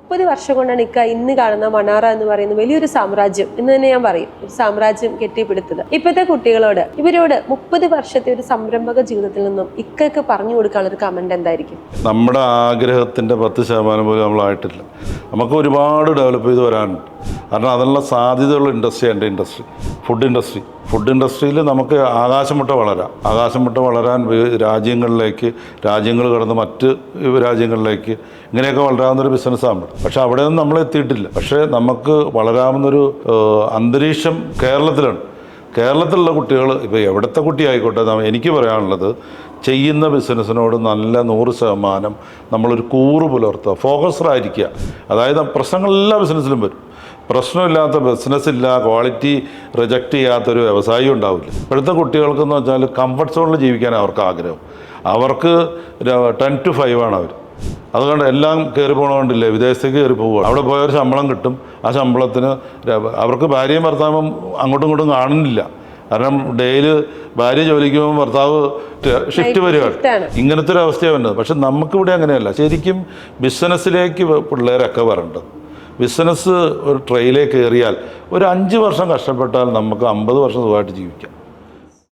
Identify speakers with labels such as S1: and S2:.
S1: മുപ്പത് വർഷം കൊണ്ടാണ് ഇക്ക ഇന്ന് കാണുന്ന മണാറ എന്ന് പറയുന്ന വലിയൊരു സാമ്രാജ്യം എന്ന് തന്നെ ഞാൻ പറയും. ഒരു സാമ്രാജ്യം കെട്ടിപ്പിടുത്തത്. ഇപ്പോഴത്തെ കുട്ടികളോട് ഇവരോട് മുപ്പത് വർഷത്തെ ഒരു സംരംഭക ജീവിതത്തിൽ നിന്നും ഇക്കയ്ക്ക് പറഞ്ഞു കൊടുക്കാനുള്ള ഒരു കമന്റ് എന്തായിരിക്കും?
S2: നമ്മുടെ ആഗ്രഹത്തിന്റെ പത്ത് ശതമാനം പോലും നമ്മളായിട്ടില്ല. നമുക്ക് ഒരുപാട് ഡെവലപ്പ് ചെയ്ത് വരാനുണ്ട്. കാരണം അതിനുള്ള സാധ്യതയുള്ള ഇൻഡസ്ട്രി എന്റെ ഇൻഡസ്ട്രി. Food industry. ഫുഡ് ഇൻഡസ്ട്രിയിൽ നമുക്ക് ആകാശം മുട്ട വളരാം. ആകാശം മുട്ട വളരാൻ രാജ്യങ്ങളിലേക്ക് രാജ്യങ്ങൾ കടന്ന് മറ്റ് രാജ്യങ്ങളിലേക്ക് ഇങ്ങനെയൊക്കെ വളരാവുന്നൊരു ബിസിനസ്സാണ്. പക്ഷേ അവിടെ നിന്ന് നമ്മൾ എത്തിയിട്ടില്ല പക്ഷേ നമുക്ക് വളരാവുന്നൊരു അന്തരീക്ഷം കേരളത്തിലാണ്. കേരളത്തിലുള്ള കുട്ടികൾ ഇപ്പോൾ എവിടുത്തെ കുട്ടി ആയിക്കോട്ടെ എനിക്ക് പറയാനുള്ളത് ചെയ്യുന്ന ബിസിനസ്സിനോട് നല്ല നൂറ് ശതമാനം നമ്മളൊരു കൂറ് പുലർത്തുക ഫോക്കസ്ഡായിരിക്കുക അതായത് പ്രശ്നങ്ങൾ എല്ലാ ബിസിനസ്സിലും വരും. പ്രശ്നമില്ലാത്ത ബിസിനസ്സില്ല ക്വാളിറ്റി റിജക്റ്റ് ചെയ്യാത്തൊരു വ്യവസായം ഉണ്ടാവില്ല. ഇപ്പോഴത്തെ കുട്ടികൾക്കെന്ന് വെച്ചാൽ കംഫർട്ട് സോണിൽ ജീവിക്കാൻ അവർക്ക് ആഗ്രഹം. അവർക്ക് ടെൻ ടു ഫൈവ് ആണ് അവർ അതുകൊണ്ട് എല്ലാം കയറി പോകണോണ്ടില്ലേ വിദേശത്തേക്ക് കയറി പോവുക അവിടെ പോയ ഒരു ശമ്പളം കിട്ടും. ആ ശമ്പളത്തിന് അവർക്ക് ഭാര്യയും ഭർത്താവും അങ്ങോട്ടും ഇങ്ങോട്ടും കാണുന്നില്ല. കാരണം ഡെയിലി ഭാര്യ ജോലിക്ക് പോകുമ്പോൾ ഭർത്താവ് ഷിഫ്റ്റ് വരികയാണ്. ഇങ്ങനത്തെ ഒരു അവസ്ഥയാണ് വരുന്നത്. പക്ഷെ നമുക്കിവിടെ അങ്ങനെയല്ല. ശരിക്കും ബിസിനസ്സിലേക്ക് പിള്ളേരൊക്കെ വരേണ്ടത്. ബിസിനസ് ഒരു ട്രെയിലേക്ക് കയറിയാൽ ഒരു അഞ്ച് വർഷം കഷ്ടപ്പെട്ടാൽ നമുക്ക് അമ്പത് വർഷം സുഖമായിട്ട് ജീവിക്കാം.